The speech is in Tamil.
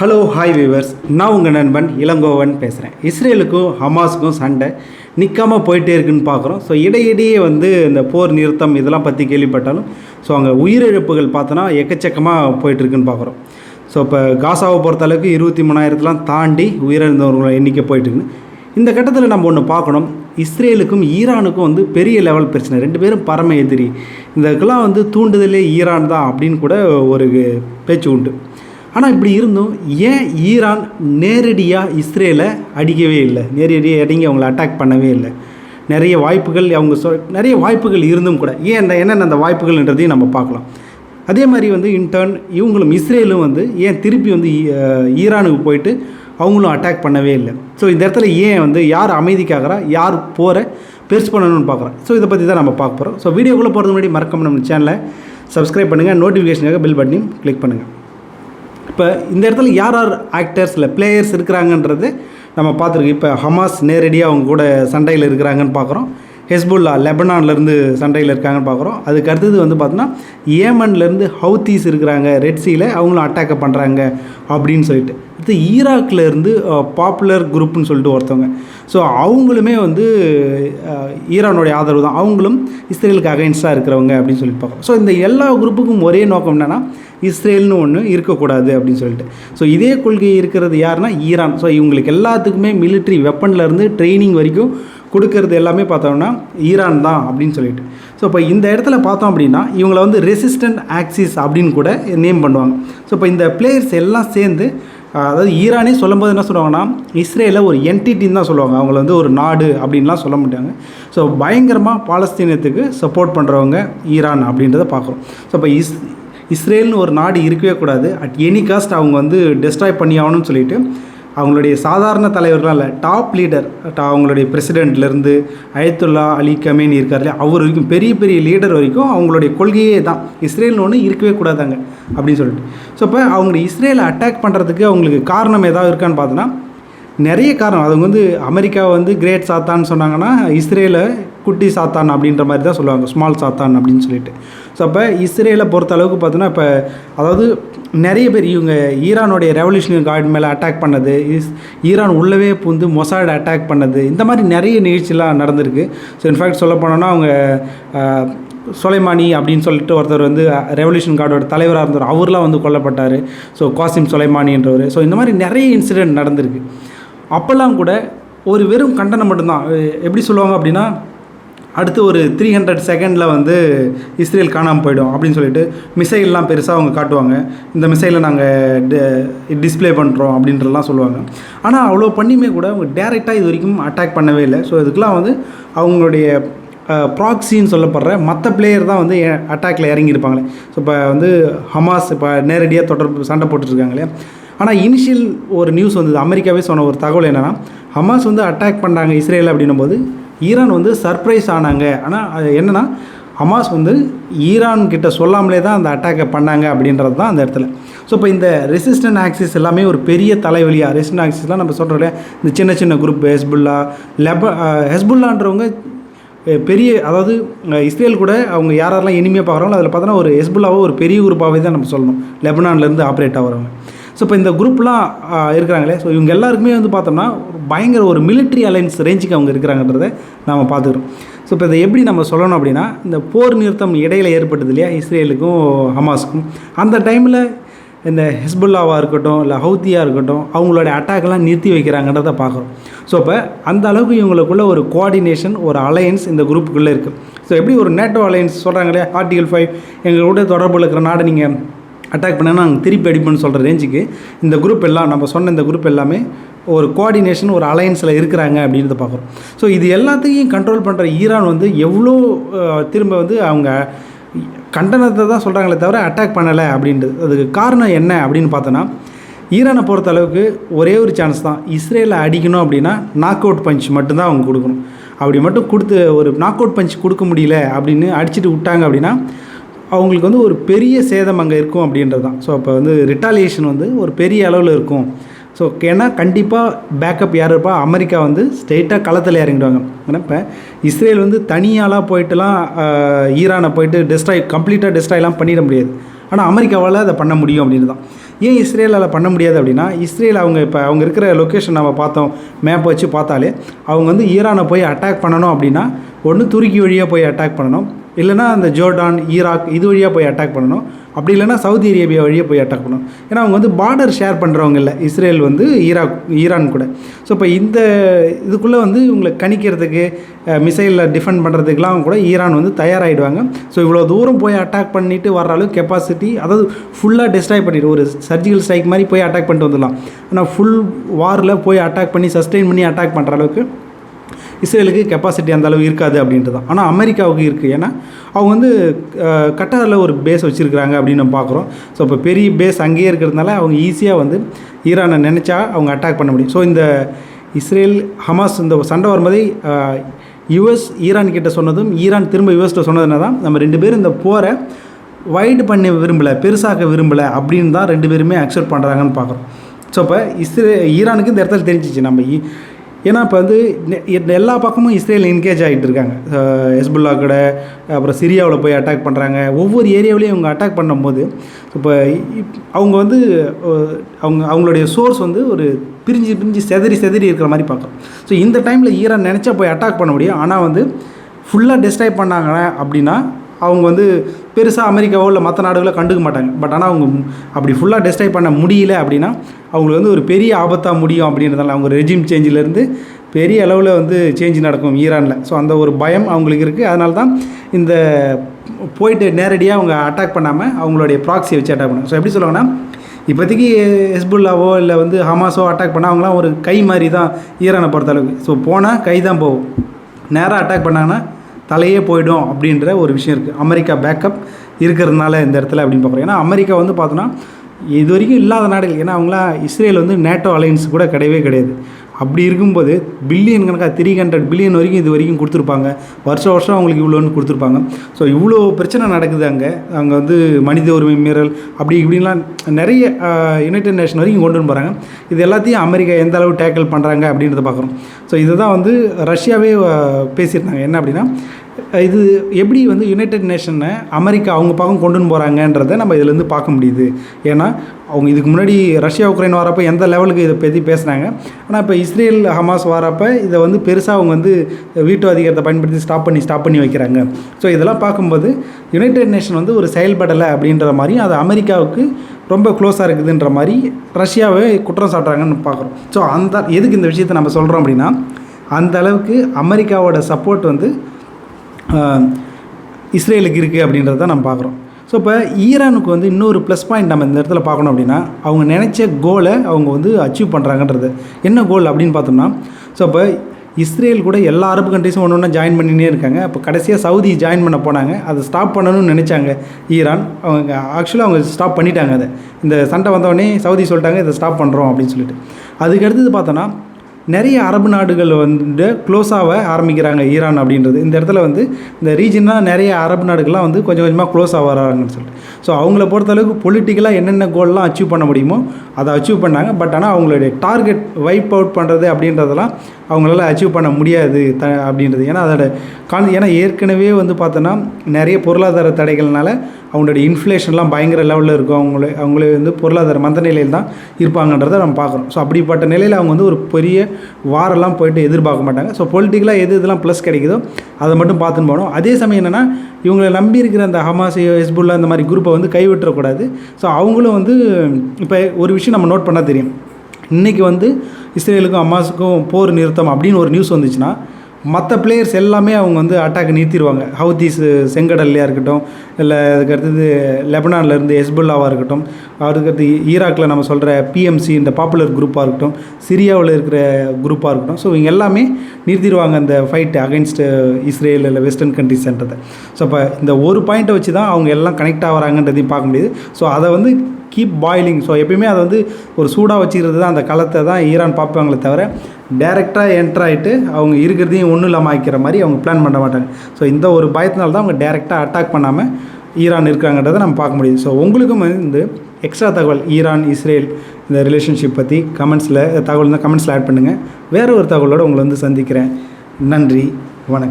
ஹலோ ஹாய் வியூவர்ஸ் நான் உங்கள் நண்பன் இளங்கோவன் பேசுகிறேன் இஸ்ரேலுக்கும் ஹமாஸுக்கும் சண்டை நிற்காமல் போயிட்டே இருக்குன்னு பார்க்குறோம் ஸோ இடையிடையே வந்து இந்த போர் நிறுத்தம் இதெல்லாம் பற்றி கேள்விப்பட்டாலும் ஸோ அங்கே உயிரிழப்புகள் பார்த்தோன்னா எக்கச்சக்கமாக போயிட்டுருக்குன்னு பார்க்குறோம் ஸோ இப்போ காசாவை பொறுத்த அளவுக்கு இருபத்தி மூணாயிரத்தெலாம் தாண்டி உயிரிழந்தவர்களோட எண்ணிக்கை போயிட்டுருக்குன்னு இந்த கட்டத்தில் நம்ம ஒன்று பார்க்கணும் இஸ்ரேலுக்கும் ஈரானுக்கும் வந்து பெரிய லெவல் பிரச்சனை. ரெண்டு பேரும் பரம எதிரி. இதுக்கெல்லாம் வந்து தூண்டுதலே ஈரான் தான் அப்படின்னு கூட ஒரு பேச்சு உண்டு. ஆனால் இப்படி இருந்தும் ஏன் ஈரான் நேரடியாக இஸ்ரேலை அடிக்கவே இல்லை? நேரடியாக இறங்கி அவங்கள அட்டாக் பண்ணவே இல்லை. நிறைய வாய்ப்புகள் அவங்க சொ நிறைய வாய்ப்புகள் இருந்தும் கூட. ஏன் அந்த என்னென்ன அந்த வாய்ப்புகள்ன்றதையும் நம்ம பார்க்கலாம். அதே மாதிரி வந்து இன்டர்ன் இவங்களும் இஸ்ரேலும் வந்து ஏன் திருப்பி வந்து ஈரானுக்கு போயிட்டு அவங்களும் அட்டாக் பண்ணவே இல்லை? ஸோ இந்த இடத்துல ஏன் வந்து யார் அமைதிக்காகிறா யார் போகிற பெருசு பண்ணணும்னு பார்க்குறோம் ஸோ இதை பற்றி தான் நம்ம பார்க்க போகிறோம் ஸோ வீடியோக்குள்ளே போகிறது முன்னாடி மறக்காம நம்ம சேனலை சப்ஸ்கிரைப் பண்ணுங்கள் நோட்டிஃபிகேஷனுக்காக பில் பட்டனையும் கிளிக் பண்ணுங்கள் இப்போ இந்த இடத்துல யார் யார் ஆக்டர்ஸ் இல்லை பிளேயர்ஸ் இருக்கிறாங்கன்றது நம்ம பார்த்துருக்கோம். இப்போ ஹமாஸ் நேரடியாக அவங்க கூட சண்டையில் இருக்கிறாங்கன்னு பார்க்குறோம். ஹெஸ்புல்லா லெபனான்லேருந்து சண்டையில் இருக்காங்கன்னு பார்க்குறோம். அதுக்கு அடுத்தது வந்து பார்த்தோன்னா ஏமன்லேருந்து ஹவுத்தீஸ் இருக்கிறாங்க ரெட்ஸியில் அவங்களும் அட்டாக்கை பண்ணுறாங்க அப்படின்னு சொல்லிட்டு. அடுத்து ஈராக்லேருந்து பாப்புலர் குரூப்னு சொல்லிட்டு ஒருத்தவங்க. ஸோ அவங்களுமே வந்து ஈரானுடைய ஆதரவு தான். அவங்களும் இஸ்ரேலுக்கு அகைன்ஸ்டாக இருக்கிறவங்க அப்படின்னு சொல்லிட்டு பார்க்குறோம். ஸோ இந்த எல்லா குரூப்புக்கும் ஒரே நோக்கம் என்னென்னா இஸ்ரேல்னு ஒன்று இருக்கக்கூடாது அப்படின்னு சொல்லிட்டு. ஸோ இதே கொள்கை இருக்கிறது யாருன்னா ஈரான். ஸோ இவங்களுக்கு எல்லாத்துக்குமே மிலிட்ரி வெப்பன்லேருந்து ட்ரைனிங் வரைக்கும் கொடுக்கறது எல்லாமே பார்த்தோம்னா ஈரான் தான் அப்படின்னு சொல்லிட்டு. ஸோ இப்போ இந்த இடத்துல பார்த்தோம் அப்படின்னா இவங்களை வந்து ரெசிஸ்டன்ட் ஆக்சிஸ் அப்படின்னு கூட நேம் பண்ணுவாங்க. ஸோ இப்போ இந்த பிளேயர்ஸ் எல்லாம் சேர்ந்து அதாவது ஈரானே சொல்லும்போது என்ன சொல்லுவாங்கன்னா இஸ்ரேலில் ஒரு என்டிட்டின்னு தான் சொல்லுவாங்க. அவங்கள வந்து ஒரு நாடு அப்படின்லாம் சொல்ல மாட்டாங்க. ஸோ பயங்கரமாக பாலஸ்தீனத்துக்கு சப்போர்ட் பண்ணுறவங்க ஈரான் அப்படின்றத பார்க்குறோம். ஸோ இப்போ இஸ் இஸ்ரேல்னு ஒரு நாடு இருக்கவே கூடாது. அட் எனி காஸ்ட் அவங்க வந்து டெஸ்ட்ராய் பண்ணி ஆகணும்னு சொல்லிட்டு அவங்களுடைய சாதாரண தலைவர்களாம் இல்லை டாப் லீடர் அவங்களுடைய பிரசிடெண்ட்லேருந்து அயத்துல்லா அலி கமேனி இருக்கார் இல்லையா அவர் வரைக்கும் பெரிய பெரிய லீடர் வரைக்கும் அவங்களுடைய கொள்கையே தான் இஸ்ரேல்னு ஒன்று இருக்கவே கூடாதாங்க அப்படின்னு சொல்லிட்டு. ஸோ இப்போ அவங்க இஸ்ரேலை அட்டாக் பண்ணுறதுக்கு அவங்களுக்கு காரணம் ஏதாவது இருக்கான்னு பார்த்தோன்னா நிறைய காரணம். அவங்க வந்து அமெரிக்கா வந்து கிரேட் சாத்தான்னு சொன்னாங்கன்னா இஸ்ரேலை குட்டி சாத்தான் அப்படின்ற மாதிரி தான் சொல்லுவாங்க. ஸ்மால் சாத்தான் அப்படின்னு சொல்லிட்டு. ஸோ அப்போ இஸ்ரேலை பொறுத்த அளவுக்கு பார்த்தோன்னா இப்போ அதாவது நிறைய பேர் இவங்க ஈரானுடைய ரெவல்யூஷனரி கார்டு மேலே அட்டாக் பண்ணது இஸ் ஈரான் உள்ளவே புந்து மொசாட் அட்டாக் பண்ணது இந்த மாதிரி நிறைய நிகழ்ச்சிலாம் நடந்திருக்கு. ஸோ இன்ஃபேக்ட் சொல்ல போனோன்னா அவங்க சுலைமானி சொலைமானி அப்படின்னு சொல்லிட்டு ஒருத்தர் வந்து ரெவல்யூஷன் கார்டோட தலைவராக இருந்தார் அவர்லாம் வந்து கொல்லப்பட்டார். ஸோ காசிம் சொலைமானின்றவர். ஸோ இந்த மாதிரி நிறைய இன்சிடெண்ட் நடந்திருக்கு. அப்போல்லாம் கூட ஒரு வெறும் கண்டனம் மட்டும்தான். எப்படி சொல்லுவாங்க அப்படின்னா அடுத்து ஒரு த்ரீ ஹண்ட்ரட் செகண்டில் வந்து இஸ்ரேல் காணாமல் போயிடும் அப்படின்னு சொல்லிட்டு மிசைல்லாம் பெருசாக அவங்க காட்டுவாங்க. இந்த மிசைலை நாங்கள் டிஸ்ப்ளே பண்ணுறோம் அப்படின்றலாம் சொல்லுவாங்க. ஆனால் அவ்வளோ பண்ணியுமே கூட அவங்க டேரெக்டாக இது வரைக்கும் அட்டாக் பண்ணவே இல்லை. ஸோ இதுக்கெலாம் வந்து அவங்களுடைய ப்ராக்சின்னு சொல்லப்படுற மற்ற பிளேயர் தான் வந்து அட்டாக்ல இறங்கியிருப்பாங்களே. ஸோ இப்போ வந்து ஹமாஸ் இப்போ நேரடியாக தொடர்பு சண்டை போட்டுட்ருக்காங்களே ஆனால் இனிஷியல் ஒரு நியூஸ் வந்தது. அமெரிக்காவே சொன்ன ஒரு தகவல் என்னென்னா ஹமாஸ் வந்து அட்டாக் பண்ணாங்க இஸ்ரேல் அப்படின்னும் போது ஈரான் வந்து சர்ப்ரைஸ் ஆனாங்க. ஆனால் அது என்னென்னா ஹமாஸ் வந்து ஈரான் கிட்ட சொல்லாமலே தான் அந்த அட்டாக்கை பண்ணாங்க அப்படின்றது தான் அந்த இடத்துல. ஸோ இப்போ இந்த ரெசிஸ்டன்ட் ஆக்சிஸ் எல்லாமே ஒரு பெரிய தலைவலியாக ரெசிஸ்டன்ட் ஆக்சிஸ்லாம் நம்ம சொல்கிறோம் இல்லையா? இந்த சின்ன சின்ன குரூப் ஹெஸ்புல்லா லெப ஹெஸ்புல்லான்றவங்க பெரிய அதாவது இஸ்ரேல் கூட அவங்க யாரெல்லாம் இனிமையாக பார்க்குறாங்களோ அதில் பார்த்தோன்னா ஒரு ஹெஸ்புல்லாவோ ஒரு பெரிய குரூப்பாகவே தான் நம்ம சொல்லணும். லெபனான்லேருந்து ஆப்ரேட் ஆகிறவங்க. ஸோ இப்போ இந்த குரூப்லாம் இருக்கிறாங்களே. ஸோ இவங்க எல்லாருக்குமே வந்து பார்த்தோம்னா பயங்கர ஒரு மிலிட்ரி அலைன்ஸ் ரேஞ்சுக்கு அவங்க இருக்கிறாங்கன்றத நாம் பார்த்துக்கிறோம். ஸோ இப்போ இதை எப்படி நம்ம சொல்லணும் அப்படின்னா இந்த போர் நிறுத்தம் இடையில ஏற்பட்டது இல்லையா? இஸ்ரேலுக்கும் ஹமாஸுக்கும். அந்த டைமில் இந்த ஹிஸ்புல்லாவாக இருக்கட்டும் இல்லை ஹவுத்தியாக இருக்கட்டும் அவங்களோட அட்டாக்லாம் நிறுத்தி வைக்கிறாங்கன்றதை பார்க்குறோம். ஸோ இப்போ அந்த அளவுக்கு இவங்களுக்குள்ள ஒரு கோஆர்டினேஷன் ஒரு அலையன்ஸ் இந்த குரூப்புக்குள்ளே இருக்குது ஸோ எப்படி ஒரு நேட்டோ அலையன்ஸ் சொல்கிறாங்க இல்லையா? ஆர்டிகல் ஃபைவ் எங்களோட தொடர்பில் இருக்கிற நாடு நீங்கள் அட்டாக் பண்ணால் நாங்கள் திருப்பி அடிப்போம்னு சொல்கிற ரேஞ்சுக்கு இந்த குரூப் எல்லாம் நம்ம சொன்ன இந்த குரூப் எல்லாமே ஒரு கோஆர்டினேஷன் ஒரு அலையன்ஸில் இருக்கிறாங்க அப்படின்றத பார்க்குறோம். ஸோ இது எல்லாத்தையும் கண்ட்ரோல் பண்ணுற ஈரான் வந்து எவ்வளோ திரும்ப வந்து அவங்க கண்டனத்தை தான் சொல்கிறாங்களே தவிர அட்டாக் பண்ணலை அப்படின்றது. அதுக்கு காரணம் என்ன அப்படின்னு பார்த்தோன்னா ஈரானை பொறுத்த அளவுக்கு ஒரே ஒரு சான்ஸ் தான். இஸ்ரேலை அடிக்கணும் அப்படின்னா நாக் அவுட் பஞ்ச் மட்டும்தான் அவங்க கொடுக்கணும். அப்படி மட்டும் கொடுத்து ஒரு நாக் அவுட் பஞ்ச் கொடுக்க முடியல அப்படின்னு அடிச்சுட்டு விட்டாங்க அப்படின்னா அவங்களுக்கு வந்து ஒரு பெரிய சேதம் அங்கே இருக்கும் அப்படின்றது தான் ஸோ அப்போ வந்து ரிட்டாலியேஷன் வந்து ஒரு பெரிய அளவில் இருக்கும். ஸோ ஏன்னா கண்டிப்பாக பேக்கப் யார் இருப்பா? அமெரிக்கா வந்து ஸ்ட்ரெயிட்டாக களத்தில் இறங்கிடுவாங்க. ஏன்னா இப்போ இஸ்ரேல் வந்து தனியாலாம் போயிட்டுலாம் ஈரானை போயிட்டு டெஸ்ட்ராய் கம்ப்ளீட்டாக டெஸ்ட்ராய்லாம் பண்ணிட முடியாது. ஆனால் அமெரிக்காவால் அதை பண்ண முடியும் அப்படின்னு தான் ஏன் இஸ்ரேலால் பண்ண முடியாது அப்படின்னா இஸ்ரேல் அவங்க இப்போ அவங்க இருக்கிற லொக்கேஷன் நம்ம பார்த்தோம் மேப் வச்சு பார்த்தாலே அவங்க வந்து ஈரானை போய் அட்டாக் பண்ணணும் அப்படின்னா ஒன்று துருக்கி வழியாக போய் அட்டாக் பண்ணணும் இல்லைனா அந்த ஜோர்டான் ஈராக் இது வழியாக போய் அட்டாக் பண்ணணும். அப்படி இல்லைனா சவுதி அரேபியா வழியாக போய் அட்டாக் பண்ணணும். ஏன்னா அவங்க வந்து பார்டர் ஷேர் பண்ணுறவங்க இல்லை. இஸ்ரேல் வந்து ஈராக் ஈரான் கூட. ஸோ இப்போ இந்த இதுக்குள்ளே வந்து இவங்களை கணிக்கிறதுக்கு மிசைலில் டிஃபெண்ட் பண்ணுறதுக்கெலாம் கூட ஈரான் வந்து தயாராகிடுவாங்க ஸோ இவ்வளோ தூரம் போய் அட்டாக் பண்ணிவிட்டு வர்ற அளவுக்கு கெப்பாசிட்டி அதாவது ஃபுல்லாக டிஸ்ட்ராய் பண்ணிட்டு ஒரு சர்ஜிக்கல் ஸ்ட்ரைக் மாதிரி போய் அட்டாக் பண்ணிட்டு வந்துடலாம். ஆனால் ஃபுல் வாரில் போய் அட்டாக் பண்ணி சஸ்டெயின் பண்ணி அட்டாக் பண்ணுற அளவுக்கு இஸ்ரேலுக்கு கெப்பாசிட்டி அந்த அளவு இருக்காது அப்படின்ட்டு தான். ஆனால் அமெரிக்காவுக்கு இருக்குது ஏன்னா அவங்க வந்து கட்டாரில் ஒரு பேஸ் வச்சுருக்கிறாங்க அப்படின்னு நம்ம பார்க்குறோம். ஸோ இப்போ பெரிய பேஸ் அங்கேயே இருக்கிறதுனால அவங்க ஈஸியாக வந்து ஈரானை நினச்சா அவங்க அட்டாக் பண்ண முடியும். ஸோ இந்த இஸ்ரேல் ஹமாஸ் இந்த சண்டை வரும்போதே யுஎஸ் ஈரான் கிட்ட சொன்னதும் ஈரான் திரும்ப யுஎஸ்கிட்ட சொன்னதுனால தான் நம்ம ரெண்டு பேரும் இந்த போரை வைடு பண்ண விரும்பலை பெருசாக்க விரும்பலை அப்படின்னு தான் ரெண்டு பேருமே அக்செப்ட் பண்ணுறாங்கன்னு பார்க்குறோம். ஸோ இப்போ இஸ்ரே ஈரானுக்கு இந்த இடத்துல தெரிஞ்சிச்சு. நம்ம ஏன்னா இப்போ வந்து எல்லா பக்கமும் இஸ்ரேல் என்கேஜ் ஆகிட்டு இருக்காங்க. ஹெஸ்புல்லா கூட அப்புறம் சிரியாவில் போய் அட்டாக் பண்ணுறாங்க ஒவ்வொரு ஏரியாவிலையும் அவங்க அட்டாக் பண்ணும்போது இப்போ அவங்க வந்து அவங்க அவங்களுடைய சோர்ஸ் வந்து ஒரு பிரிஞ்சு பிரிஞ்சு செதறி செதறி இருக்கிற மாதிரி பார்க்குறோம் ஸோ இந்த டைமில் ஈரான் நினச்சா போய் அட்டாக் பண்ண முடியும். ஆனால் வந்து ஃபுல்லாக டிஸ்ட்ராய் பண்ணாங்க அப்படின்னா அவங்க வந்து பெருசாக அமெரிக்காவோ இல்லை மற்ற நாடுகளோ கண்டுக்க மாட்டாங்க. பட் ஆனால் அவங்க அப்படி ஃபுல்லாக டிஸ்ட்ராய் பண்ண முடியல அப்படின்னா அவங்களுக்கு வந்து ஒரு பெரிய ஆபத்தாக முடியும் அப்படின்றதால அவங்க ரெஜிம் சேஞ்சிலேருந்து பெரிய அளவில் வந்து சேஞ்ச் நடக்கும் ஈரானில். ஸோ அந்த ஒரு பயம் அவங்களுக்கு இருக்குது அதனால தான் இந்த போயிட்டு நேரடியாக அவங்க அட்டாக் பண்ணாமல் அவங்களுடைய ப்ராக்ஸியை வச்சு அட்டாக் பண்ணாங்க. ஸோ எப்படி சொல்லுவாங்கன்னா இப்போதைக்கு ஹெஸ்புல்லாவோ இல்லை வந்து ஹமாஸோ அட்டாக் பண்ணால் அவங்களாம் ஒரு கை மாதிரி தான் ஈரானை பொறுத்தளவுக்கு. ஸோ போனால் கை தான் போகும். நேராக அட்டாக் பண்ணாங்கன்னா தலையே போயிடும் அப்படின்ற ஒரு விஷயம் இருக்குது அமெரிக்கா பேக்கப் இருக்கிறதுனால இந்த இடத்துல அப்படின்னு பார்க்குறோம். ஏன்னா அமெரிக்கா வந்து பார்த்தோன்னா இது வரைக்கும் இல்லாத நாடுகள். ஏன்னா அவங்களாம் இஸ்ரேல் வந்து நேட்டோ அலையன்ஸ் கூட கிடையவே கிடையாது. அப்படி இருக்கும்போது பில்லியன் கணக்காக த்ரீ ஹண்ட்ரட் பில்லியன் வரைக்கும் இது வரைக்கும் கொடுத்துருப்பாங்க. வருஷம் வருஷம் அவங்களுக்கு இவ்வளோன்னு கொடுத்துருப்பாங்க. ஸோ இவ்வளோ பிரச்சனை நடக்குது அங்கே. அங்கே வந்து மனித உரிமை மீறல் அப்படி இப்படின்லாம் நிறைய யுனைடெட் நேஷன் வரைக்கும் கொண்டு வந்து போகிறாங்க இது எல்லாத்தையும் அமெரிக்கா எந்த அளவு டேக்கிள் பண்ணுறாங்க அப்படின்றத பார்க்குறோம். ஸோ இதுதான் வந்து ரஷ்யாவே பேசியிருந்தாங்க. என்ன அப்படின்னா இது எப்படி வந்து யுனைடெட் நேஷனை அமெரிக்கா அவங்க பக்கம் கொண்டு போகிறாங்கன்றதை நம்ம இதுலேருந்து பார்க்க முடியுது. ஏன்னா அவங்க இதுக்கு முன்னாடி ரஷ்யா உக்ரைன் வரப்போ எந்த லெவலுக்கு இதை பற்றி பேசுனாங்க. ஆனால் இப்போ இஸ்ரேல் ஹமாஸ் வரப்போ இதை வந்து பெருசாக அவங்க வந்து வீட்டு அதிகாரத்தை பயன்படுத்தி ஸ்டாப் பண்ணி ஸ்டாப் பண்ணி வைக்கிறாங்க. ஸோ இதெல்லாம் பார்க்கும்போது யுனைடெட் நேஷன் வந்து ஒரு செயல்படலை அப்படின்ற மாதிரி அது அமெரிக்காவுக்கு ரொம்ப க்ளோஸாக இருக்குதுன்ற மாதிரி ரஷ்யாவை குற்றம் சாட்டுறாங்கன்னு பார்க்குறோம். ஸோ அந்த எதுக்கு இந்த விஷயத்தை நம்ம சொல்கிறோம் அப்படின்னா அந்த அளவுக்கு அமெரிக்காவோட சப்போர்ட் வந்து இஸ்ரேலுக்கு இருக்குது அப்படின்றத நம்ம பார்க்குறோம். ஸோ இப்போ ஈரானுக்கு வந்து இன்னொரு ப்ளஸ் பாயிண்ட் நம்ம இந்த இடத்துல பார்க்கணும் அப்படின்னா அவங்க நினச்ச கோலை அவங்க வந்து அச்சீவ் பண்ணுறாங்கன்றது என்ன கோல் அப்படின்னு பார்த்தோம்னா ஸோ இப்போ இஸ்ரேல் கூட எல்லா அரபு கண்ட்ரிஸும் ஒன்று ஒன்றா ஜாயின் பண்ணினே இருக்காங்க. அப்போ கடைசியாக சவுதி ஜாயின் பண்ண போனாங்க. அதை ஸ்டாப் பண்ணணும்னு நினச்சாங்க ஈரான். அவங்க ஆக்சுவலாக அவங்க ஸ்டாப் பண்ணிட்டாங்க அதை. இந்த சண்டை வந்தவொடனே சவுதி சொல்லிட்டாங்க இதை ஸ்டாப் பண்ணுறோம் அப்படின்னு சொல்லிட்டு. அதுக்கு அடுத்தது பார்த்தோன்னா நிறைய அரபு நாடுகள் வந்து க்ளோஸாக ஆரம்பிக்கிறாங்க ஈரான் அப்படின்றது. இந்த இடத்துல வந்து இந்த ரீஜனாக நிறைய அரபு நாடுகள்லாம் வந்து கொஞ்சம் கொஞ்சமாக க்ளோஸாக வராங்கன்னு சொல்லிட்டு. ஸோ அவங்கள பொறுத்தளவுக்கு பொலிட்டிக்கலாக என்னென்ன கோல்லாம் அச்சீவ் பண்ண முடியுமோ அதை அச்சீவ் பண்ணாங்க. பட் ஆனால் அவங்களுடைய டார்கெட் வைப் அவுட் பண்ணுறது அப்படின்றதெல்லாம் அவங்களால அச்சீவ் பண்ண முடியாது த அப்படின்றது. ஏன்னா அதோட கான் ஏன்னா ஏற்கனவே வந்து பார்த்தோன்னா நிறைய பொருளாதார தடைகள்னால அவங்களுடைய இன்ஃப்ளேஷன்லாம் பயங்கர லெவலில் இருக்கும். அவங்களே அவங்களே வந்து பொருளாதார மந்த நிலையில் தான் இருப்பாங்கன்றதை நம்ம பார்க்குறோம். ஸோ அப்படிப்பட்ட நிலையில் அவங்க வந்து ஒரு பெரிய வாரெல்லாம் போயிட்டு எதிர்பார்க்க மாட்டாங்க. ஸோ பொலிட்டிக்கலாக எது இதெல்லாம் ப்ளஸ் கிடைக்குதோ அதை மட்டும் பார்த்துன்னு போகணும். அதே சமயம் என்னென்னா இவங்களை நம்பி இருக்கிற அந்த ஹமாஸ் ஹெஸ்புல்லா இந்த மாதிரி குரூப்பை வந்து கைவிட்டுறக்கூடாது. ஸோ அவங்களும் வந்து இப்போ ஒரு விஷயம் நம்ம நோட் பண்ணால் தெரியும். இன்றைக்கி வந்து இஸ்ரேலுக்கும் அம்மாஸுக்கும் போர் நிறுத்தம் அப்படின்னு ஒரு நியூஸ் வந்துச்சுன்னா மற்ற பிளேயர்ஸ் எல்லாமே அவங்க வந்து அட்டாக் நிறுத்திடுவாங்க. ஹவுதீஸ் செங்கடல்லையாக இருக்கட்டும் இல்லை அதுக்கு அடுத்தது லெபனான்ல இருந்து ஹெஸ்புல்லாவாக இருக்கட்டும் அதுக்கடுத்து ஈராக்கில் நம்ம சொல்கிற பிஎம்சி இந்த பாப்புலர் குரூப்பாக இருக்கட்டும் சிரியாவில் இருக்கிற குரூப்பாக இருக்கட்டும். ஸோ இவங்க எல்லாமே நிறுத்திடுவாங்க அந்த ஃபைட் அகைன்ஸ்ட் இஸ்ரேல் இல்லை வெஸ்டர்ன் கண்ட்ரிஸ்ன்றதை ஸோ இப்போ இந்த ஒரு பாயிண்ட்டை வச்சு தான் அவங்க எல்லாம் கனெக்ட் ஆகிறாங்கன்றதையும் பார்க்க முடியுது. ஸோ அதை வந்து கீப் பாயிலிங் ஸோ எப்பயுமே அதை வந்து ஒரு சூடாக வச்சுக்கிறது தான் அந்த களத்தை தான் ஈரான் பார்ப்பாங்களே தவிர டேரெக்டாக என்டர் ஆகிட்டு அவங்க இருக்கிறதையும் ஒன்றும் இல்லாமல் ஆக்கிற மாதிரி அவங்க பிளான் பண்ண மாட்டாங்க. ஸோ இந்த ஒரு பயத்தினால தான் அவங்க டேரெக்டாக அட்டாக் பண்ணாமல் ஈரான் இருக்காங்கன்றதை நம்ம பார்க்க முடியுது. ஸோ உங்களுக்கும் வந்து எக்ஸ்ட்ரா தகவல் ஈரான் இஸ்ரேல் இந்த ரிலேஷன்ஷிப் பற்றி கமெண்ட்ஸில் தகவல் இருந்தால் கமெண்ட்ஸில் ஆட் பண்ணுங்கள் வேறு ஒரு தகவலோடு உங்களை வந்து சந்திக்கிறேன். நன்றி வணக்கம்.